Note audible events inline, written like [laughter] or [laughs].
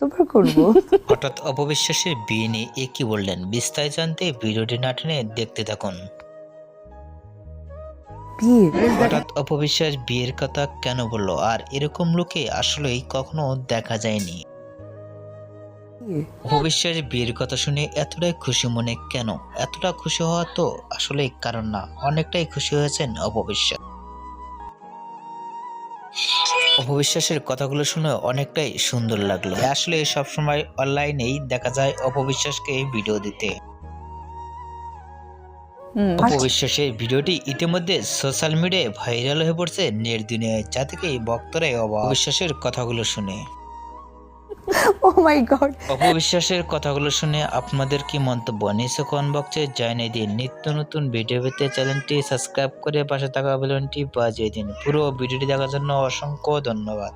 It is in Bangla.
কতবার করব? [laughs] হঠাৎ অপবিশ্বাসের বিয়ে নিয়ে এ কি বললেন? বিস্তারিত জানতে ভিডিওটি না টেনে দেখতে থাকুন। বিয়ে? হঠাৎ অপবিশ্বাস বিয়ের কথা কেন বলল? আর এরকম লোকে আসলেই কখনো দেখা যায়নি? অপবিশ্বাস বিয়ের কথা শুনে এতটাই খুশি মনে কেন? এতটা খুশি হওয়া তো আসলেই কারণ না। অনেকটাই খুশি হয়েছেন অপবিশ্বাস। অপবিশ্বাসের কথাগুলো শুনে অনেকটাই সুন্দর লাগল। আসলে সবসময় অনলাইনেই দেখা যায় অপবিশ্বাসকে ভিডিও দিতে। অপবিশ্বাসের ভিডিওটি ইতিমধ্যে সোশ্যাল মিডিয়ায় ভাইরাল হয়ে পড়ছে নেট দুনিয়ায় যা থেকে ভক্তরাই অবিশ্বাসের কথাগুলো শুনে। ও মাই গড অপবিশ্বাসের কথাগুলো শুনে আপনাদের কি মন্তব্য? নিচে কমেন্ট বক্সে জানিয়ে দিন। নিত্য নতুন ভিডিও পেতে চ্যানেলটি সাবস্ক্রাইব করে পাশে থাকা বেলনটি বাজিয়ে দিন। পুরো ভিডিওটি দেখার জন্য অসংখ্য ধন্যবাদ।